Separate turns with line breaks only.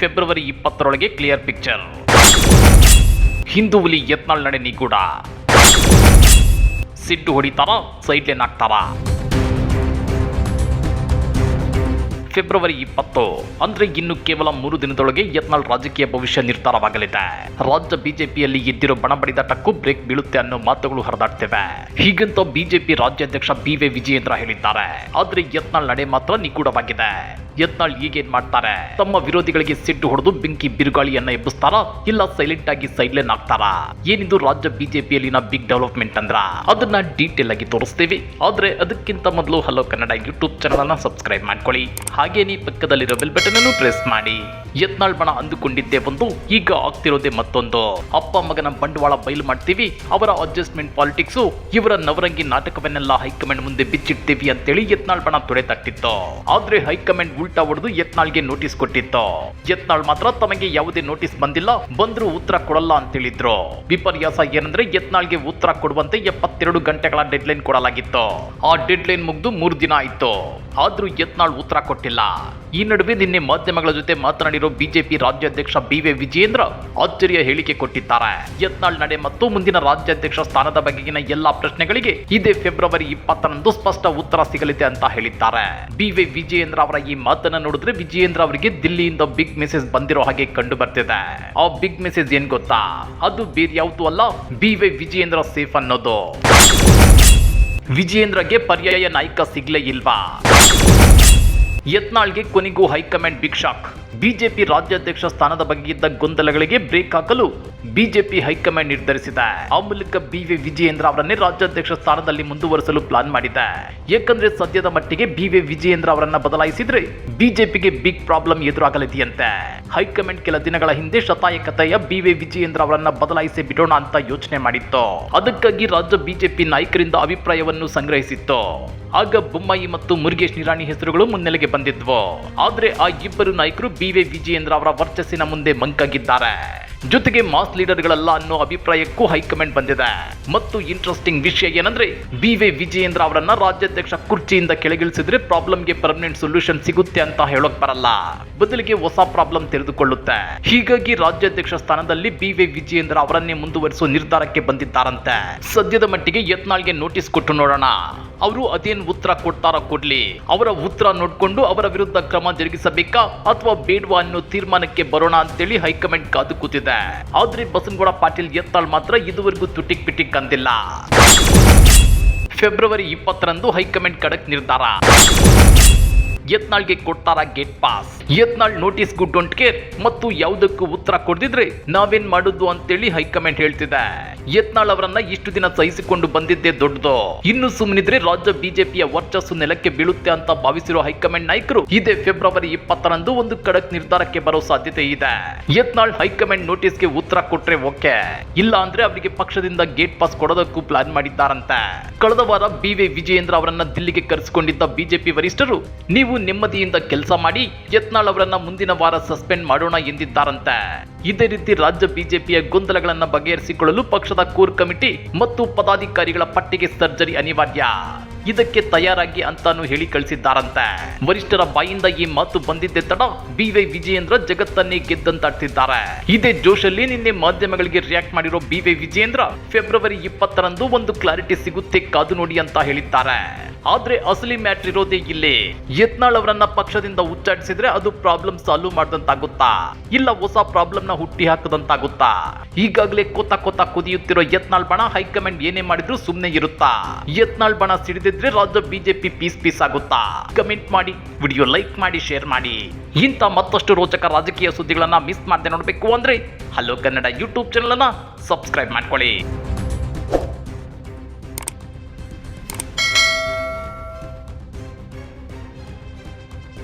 February ಇಪ್ಪತ್ತರೊಳಗೆ clear picture ಹಿಂದೂ ಹುಲಿ ಯತ್ನಾಳ್ ನಡೆ ನಿಗೂಢ. ಸಿಡ್ಡು ಹೊಡಿತಾರ ಸೈಡ್ ಲೈನ್ ಹಾಕ್ತಾರ. ಫೆಬ್ರವರಿ ಇಪ್ಪತ್ತು, ಅಂದ್ರೆ ಇನ್ನು ಕೇವಲ ಮೂರು ದಿನದೊಳಗೆ ಯತ್ನಾಳ್ ರಾಜಕೀಯ ಭವಿಷ್ಯ ನಿರ್ಧಾರವಾಗಲಿದೆ. ರಾಜ್ಯ ಬಿಜೆಪಿಯಲ್ಲಿ ಎದ್ದಿರೋ ಬಣಬಡಿದಾಟಕ್ಕೂ ಬ್ರೇಕ್ ಬೀಳುತ್ತೆ ಅನ್ನೋ ಮಾತುಗಳು ಹರಿದಾಡ್ತಿವೆ. ಹೀಗಂತ ಬಿಜೆಪಿ ರಾಜ್ಯಾಧ್ಯಕ್ಷ ಬಿ ವಿ ವಿಜಯೇಂದ್ರ ಹೇಳಿದ್ದಾರೆ. ಆದ್ರೆ ಯತ್ನಾಳ್ ನಡೆ ಮಾತ್ರ ನಿಗೂಢವಾಗಿದೆ. ಯತ್ನಾಳ್ ಈಗೇನ್ ಮಾಡ್ತಾರೆ? ತಮ್ಮ ವಿರೋಧಿಗಳಿಗೆ ಸಿಟ್ಟು ಹೊಡೆದು ಬೆಂಕಿ ಬಿರುಗಾಳಿಯನ್ನ ಎಬ್ಬಿಸ್ತಾರ? ಇಲ್ಲ ಸೈಲೆಂಟ್ ಆಗಿ ಸೈಡ್ಲೈನ್ ಆಗ್ತಾರ ಏನಿದು ರಾಜ್ಯ ಬಿಜೆಪಿಯಲ್ಲಿನ ಬಿಗ್ ಡೆವಲಪ್ಮೆಂಟ್ ಅಂದ್ರ? ಅದನ್ನ ಡೀಟೇಲ್ ಆಗಿ ತೋರಿಸ್ತೀವಿ. ಆದ್ರೆ ಅದಕ್ಕಿಂತ ಮೊದಲು ಹಲೋ ಕನ್ನಡ ಯೂಟ್ಯೂಬ್ ಚಾನಲ್ ಅನ್ನ ಸಬ್ಸ್ಕ್ರೈಬ್ ಮಾಡ್ಕೊಳ್ಳಿ. ನೀ ಪಕ್ಕದಲ್ಲಿರೋ ಬೆಲ್ ಬಟನ್ ಅನ್ನು ಪ್ರೆಸ್ ಮಾಡಿ. ಯತ್ನಾಳ್ ಬಣ ಅಂದುಕೊಂಡಿದ್ದೆ ಒಂದು, ಈಗ ಆಗ್ತಿರೋದೆ ಮತ್ತೊಂದು. ಅಪ್ಪ ಮಗನ ಬಂಡವಾಳ ಬಯಲು ಮಾಡ್ತೀವಿ, ಅವರ ಅಡ್ಜಸ್ಟ್ಮೆಂಟ್ ಪಾಲಿಟಿಕ್ಸ್ ಇವರ ನವರಂಗಿ ನಾಟಕವನ್ನೆಲ್ಲ ಹೈಕಮಾಂಡ್ ಮುಂದೆ ಬಿಚ್ಚಿಡ್ತೀವಿ ಅಂತೇಳಿ ಯತ್ನಾಳ್ ಬಣ ತೊಡೆ ತಟ್ಟಿತ್ತು. ಆದ್ರೆ ಹೈಕಮಾಂಡ್ ಉಲ್ಟಾ ಹೊಡೆದು ಯತ್ನಾಳ್ಗೆ ನೋಟಿಸ್ ಕೊಟ್ಟಿತ್ತು. ಯತ್ನಾಳ್ ಮಾತ್ರ ತಮಗೆ ಯಾವುದೇ ನೋಟಿಸ್ ಬಂದಿಲ್ಲ, ಬಂದ್ರು ಉತ್ತರ ಕೊಡಲ್ಲ ಅಂತ ಹೇಳಿದ್ರು ವಿಪರ್ಯಾಸ ಏನಂದ್ರೆ ಯತ್ನಾಳ್ಗೆ ಉತ್ತರ ಕೊಡುವಂತೆ ಎಪ್ಪತ್ತೆರಡು ಗಂಟೆಗಳ ಡೆಡ್ ಲೈನ್ ಕೊಡಲಾಗಿತ್ತು. ಆ ಡೆಡ್ ಲೈನ್ ಮುಗಿದು ಮೂರು ದಿನ ಆಯ್ತು. ಆದ್ರೂ ಯತ್ನಾಳ್ ಉತ್ತರ ಕೊಟ್ಟಿಲ್ಲ. ಈ ನಡುವೆ ನಿನ್ನೆ ಮಾಧ್ಯಮಗಳ ಜೊತೆ ಮಾತನಾಡಿರೋ ಬಿಜೆಪಿ ರಾಜ್ಯಾಧ್ಯಕ್ಷ ಬಿ ವಿ ವಿಜಯೇಂದ್ರ ಅಚ್ಚರಿಯ ಹೇಳಿಕೆ ಕೊಟ್ಟಿದ್ದಾರೆ. ಯತ್ನಾಳ್ ನಡೆ ಮತ್ತು ಮುಂದಿನ ರಾಜ್ಯಾಧ್ಯಕ್ಷ ಸ್ಥಾನದ ಬಗೆಗಿನ ಎಲ್ಲಾ ಪ್ರಶ್ನೆಗಳಿಗೆ ಇದೇ ಫೆಬ್ರವರಿ ಇಪ್ಪತ್ತರಂದು ಸ್ಪಷ್ಟ ಉತ್ತರ ಸಿಗಲಿದೆ ಅಂತ ಹೇಳಿದ್ದಾರೆ. ಬಿ ವಿ ವಿಜಯೇಂದ್ರ ಅವರ ಈ ಮಾತನ್ನ ನೋಡಿದ್ರೆ ವಿಜಯೇಂದ್ರ ಅವರಿಗೆ ದಿಲ್ಲಿಯಿಂದ ಬಿಗ್ ಮೆಸೇಜ್ ಬಂದಿರೋ ಹಾಗೆ ಕಂಡು ಬರ್ತಿದೆ. ಆ ಬಿಗ್ ಮೆಸೇಜ್ ಏನ್ ಗೊತ್ತಾ? ಅದು ಬೇರೆ ಯಾವುದು ಅಲ್ಲ ಬಿ ವೈ ವಿಜಯೇಂದ್ರ ಸೇಫ್ ಅನ್ನೋದು. ವಿಜಯೇಂದ್ರಗೆ ಪರ್ಯಾಯ ನಾಯಕ ಸಿಗ್ಲೇ ಇಲ್ವಾ? ಯತ್ನಾಳ್ಗೆ ಕೊನೆಗೂ ಹೈಕಮಾಂಡ್ ಬಿಗ್ ಶಾಕ್ ಬಿಜೆಪಿ ರಾಜ್ಯಾಧ್ಯಕ್ಷ ಸ್ಥಾನದ ಬಗ್ಗೆ ಇದ್ದ ಗೊಂದಲಗಳಿಗೆ ಬ್ರೇಕ್ ಹಾಕಲು ಬಿಜೆಪಿ ಹೈಕಮಾಂಡ್ ನಿರ್ಧರಿಸಿದೆ. ಆ ಮೂಲಕ ಬಿ ವಿ ವಿಜಯೇಂದ್ರ ಅವರನ್ನೇ ರಾಜ್ಯಾಧ್ಯಕ್ಷ ಸ್ಥಾನದಲ್ಲಿ ಮುಂದುವರಿಸಲು ಪ್ಲಾನ್ ಮಾಡಿದೆ. ಏಕೆಂದ್ರೆ ಸದ್ಯದ ಮಟ್ಟಿಗೆ ಬಿ ವಿ ವಿಜಯೇಂದ್ರ ಅವರನ್ನ ಬದಲಾಯಿಸಿದ್ರೆ ಬಿಜೆಪಿಗೆ ಬಿಗ್ ಪ್ರಾಬ್ಲಮ್ ಎದುರಾಗಲಿದೆಯಂತೆ. ಹೈಕಮಾಂಡ್ ಕೆಲ ದಿನಗಳ ಹಿಂದೆ ಶತಾಯಕತೆಯ ಬಿ ವಿ ವಿಜಯೇಂದ್ರ ಅವರನ್ನ ಬದಲಾಯಿಸಿ ಬಿಡೋಣ ಅಂತ ಯೋಚನೆ ಮಾಡಿತ್ತು. ಅದಕ್ಕಾಗಿ ರಾಜ್ಯ ಬಿಜೆಪಿ ನಾಯಕರಿಂದ ಅಭಿಪ್ರಾಯವನ್ನು ಸಂಗ್ರಹಿಸಿತ್ತು. ಆಗ ಬೊಮ್ಮಾಯಿ ಮತ್ತು ಮುರುಗೇಶ್ ನಿರಾಣಿ ಹೆಸರುಗಳು ಮುನ್ನೆಲೆಗೆ ಬಂದಿದ್ವು. ಆದ್ರೆ ಆ ಇಬ್ಬರು ನಾಯಕರು ಬಿ ವಿ ವಿಜಯೇಂದ್ರ ಅವರ ವರ್ಚಸ್ಸಿನ ಮುಂದೆ ಮಂಕಾಗಿದ್ದಾರೆ. ಜೊತೆಗೆ ಮಾಸ್ ಲೀಡರ್ಗಳಲ್ಲ ಅನ್ನೋ ಅಭಿಪ್ರಾಯಕ್ಕೂ ಹೈಕಮಾಂಡ್ ಬಂದಿದೆ. ಮತ್ತು ಇಂಟ್ರೆಸ್ಟಿಂಗ್ ವಿಷಯ ಏನಂದ್ರೆ ಬಿ ವಿ ವಿಜಯೇಂದ್ರ ಅವರನ್ನ ರಾಜ್ಯಾಧ್ಯಕ್ಷ ಕುರ್ಚಿಯಿಂದ ಕೆಳಗಿಳಿಸಿದ್ರೆ ಪ್ರಾಬ್ಲಮ್ಗೆ ಪರ್ಮನೆಂಟ್ ಸೊಲ್ಯೂಷನ್ ಸಿಗುತ್ತೆ ಅಂತ ಹೇಳೋಕ್ ಬರಲ್ಲ. ಬದಲಿಗೆ ಹೊಸ ಪ್ರಾಬ್ಲಮ್ ತೆರೆದುಕೊಳ್ಳುತ್ತೆ. ಹೀಗಾಗಿ ರಾಜ್ಯಾಧ್ಯಕ್ಷ ಸ್ಥಾನದಲ್ಲಿ ಬಿ ವಿ ವಿಜಯೇಂದ್ರ ಅವರನ್ನೇ ಮುಂದುವರಿಸುವ ನಿರ್ಧಾರಕ್ಕೆ ಬಂದಿದ್ದಾರಂತೆ. ಸದ್ಯದ ಮಟ್ಟಿಗೆ ಯತ್ನಾಳ್ಗೆ ನೋಟಿಸ್ ಕೊಟ್ಟು ನೋಡೋಣ. ಅವರು ಅದೇನ್ ಉತ್ತರ ಕೊಡ್ತಾರ ಕೊಡ್ಲಿ. ಅವರ ಉತ್ತರ ನೋಡ್ಕೊಂಡು ಅವರ ವಿರುದ್ಧ ಕ್ರಮ ಜರುಗಿಸಬೇಕಾ ಅಥವಾ ಬೇಡವಾ ಅನ್ನೋ ತೀರ್ಮಾನಕ್ಕೆ ಬರೋಣ ಅಂತೇಳಿ ಹೈಕಮಾಂಡ್ ಕಾದು ಕೂತಿದೆ. ಆದ್ರೆ ಬಸನಗೌಡ ಪಾಟೀಲ್ ಎತ್ತಾಳ್ ಮಾತ್ರ ಇದುವರೆಗೂ ತುಟಿಕ್ ಪಿಟಿಕ್ ಅಂದಿಲ್ಲ. ಫೆಬ್ರವರಿ ಇಪ್ಪತ್ತರಂದು ಹೈಕಮಾಂಡ್ ಕಡಕ್ ನಿರ್ಧಾರ. ಯತ್ನಾಳ್ಗೆ ಕೊಡ್ತಾರ gate pass Yatnal notice good don't care ಮತ್ತು ಯಾವುದಕ್ಕೂ ಉತ್ತರ ಕೊಡದಿದ್ರೆ ನಾವೇನ್ ಮಾಡುದು ಅಂತೇಳಿ ಹೈಕಮಾಂಡ್ ಹೇಳ್ತಿದೆ. ಯತ್ನಾಳ್ ಅವರನ್ನ ಇಷ್ಟು ದಿನ ಸಹಿಸಿಕೊಂಡು ಬಂದಿದ್ದೆ ದೊಡ್ಡದು. ಇನ್ನು ಸುಮ್ಮನಿದ್ರೆ ರಾಜ್ಯ ಬಿಜೆಪಿಯ ವರ್ಚಸ್ಸು ನೆಲಕ್ಕೆ ಬೀಳುತ್ತೆ ಅಂತ ಭಾವಿಸಿರೋ ಹೈಕಮಾಂಡ್ ನಾಯಕರು ಇದೇ ಫೆಬ್ರವರಿ ಇಪ್ಪತ್ತರಂದು ಒಂದು ಕಡಕ್ ನಿರ್ಧಾರಕ್ಕೆ ಬರೋ ಸಾಧ್ಯತೆ ಇದೆ. ಯತ್ನಾಳ್ ಹೈಕಮಾಂಡ್ ನೋಟಿಸ್ಗೆ ಉತ್ತರ ಕೊಟ್ರೆ ಓಕೆ. ಇಲ್ಲ ಅಂದ್ರೆ ಅವರಿಗೆ ಪಕ್ಷದಿಂದ ಗೇಟ್ ಪಾಸ್ ಕೊಡೋದಕ್ಕೂ ಪ್ಲಾನ್ ಮಾಡಿದ್ದಾರಂತೆ. ಕಳೆದ ವಾರ ಬಿ ವಿ ವಿಜಯೇಂದ್ರ ಅವರನ್ನ ದಿಲ್ಲಿಗೆ ಕರೆಸಿಕೊಂಡಿದ್ದ ಬಿಜೆಪಿ ವರಿಷ್ಠರು, ನೀವು ನೆಮ್ಮದಿಯಿಂದ ಕೆಲಸ ಮಾಡಿ ಯತ್ನಾಳ್ ಅವರನ್ನ ಮುಂದಿನ ವಾರ ಸಸ್ಪೆಂಡ್ ಮಾಡೋಣ ಎಂದಿದ್ದಾರಂತೆ. ಇದೇ ರೀತಿ ರಾಜ್ಯ ಬಿಜೆಪಿಯ ಗೊಂದಲಗಳನ್ನ ಬಗೆಹರಿಸಿಕೊಳ್ಳಲು ಪಕ್ಷದ ಕೋರ್ ಕಮಿಟಿ ಮತ್ತು ಪದಾಧಿಕಾರಿಗಳ ಪಟ್ಟಿಗೆ ಸರ್ಜರಿ ಅನಿವಾರ್ಯ. ಇದಕ್ಕೆ ತಯಾರಾಗಿ ಅಂತಾನು ಹೇಳಿ ಕಳಿಸಿದ್ದಾರಂತೆ. ವರಿಷ್ಠರ ಬಾಯಿಂದ ಈ ಮಾತು ಬಂದಿದ್ದೆ ತಡ ಬಿ ವೈ ವಿಜಯೇಂದ್ರ ಜಗತ್ತನ್ನೇ ಗೆದ್ದಂತಾಡ್ತಿದ್ದಾರೆ ಇದೇ ಜೋಶಲ್ಲಿ ನಿನ್ನೆ ಮಾಧ್ಯಮಗಳಿಗೆ ರಿಯಾಕ್ಟ್ ಮಾಡಿರೋ ಬಿ ವೈ ವಿಜಯೇಂದ್ರ ಫೆಬ್ರವರಿ ಇಪ್ಪತ್ತರಂದು ಒಂದು ಕ್ಲಾರಿಟಿ ಸಿಗುತ್ತೆ ಕಾದು ನೋಡಿ ಅಂತ ಹೇಳಿದ್ದಾರೆ. ಆದ್ರೆ ಅಸಲಿ ಮ್ಯಾಟ್ ಇರೋದೇ ಇಲ್ಲಿ. ಯತ್ನಾಳ್ ಅವರನ್ನ ಪಕ್ಷದಿಂದ ಉಚ್ಚಾಟಿಸಿದ್ರೆ ಅದು ಪ್ರಾಬ್ಲಮ್ ಸಾಲ್ವ್ ಮಾಡ್ದಂತಾಗುತ್ತಾ? ಇಲ್ಲ ಹೊಸ ಪ್ರಾಬ್ಲಮ್ನ ಹುಟ್ಟಿ ಹಾಕದಂತಾಗುತ್ತಾ? ಈಗಾಗಲೇ ಕೋತ ಕೋತ ಕುದಿಯುತ್ತಿರೋ ಯತ್ನಾಳ್ ಬಣ ಹೈಕಮಾಂಡ್ ಏನೇ ಮಾಡಿದ್ರು ಸುಮ್ನೆ ಇರುತ್ತಾ? ಯತ್ನಾಳ್ ಬಣ ಸಿಡಿದಿದ್ರೆ ರಾಜ್ಯ ಬಿಜೆಪಿ ಪೀಸ್ ಪೀಸ್ ಆಗುತ್ತಾ ಕಮೆಂಟ್ ಮಾಡಿ ವಿಡಿಯೋ ಲೈಕ್ ಮಾಡಿ ಶೇರ್ ಮಾಡಿ ಇಂಥ ಮತ್ತಷ್ಟು ರೋಚಕ ರಾಜಕೀಯ ಸುದ್ದಿಗಳನ್ನ ಮಿಸ್ ಮಾಡದೆ ನೋಡಬೇಕು ಅಂದ್ರೆ ಹಲೋ ಕನ್ನಡ ಯೂಟ್ಯೂಬ್ ಚಾನಲ್ ಅನ್ನ ಸಬ್ಸ್ಕ್ರೈಬ್ ಮಾಡ್ಕೊಳ್ಳಿ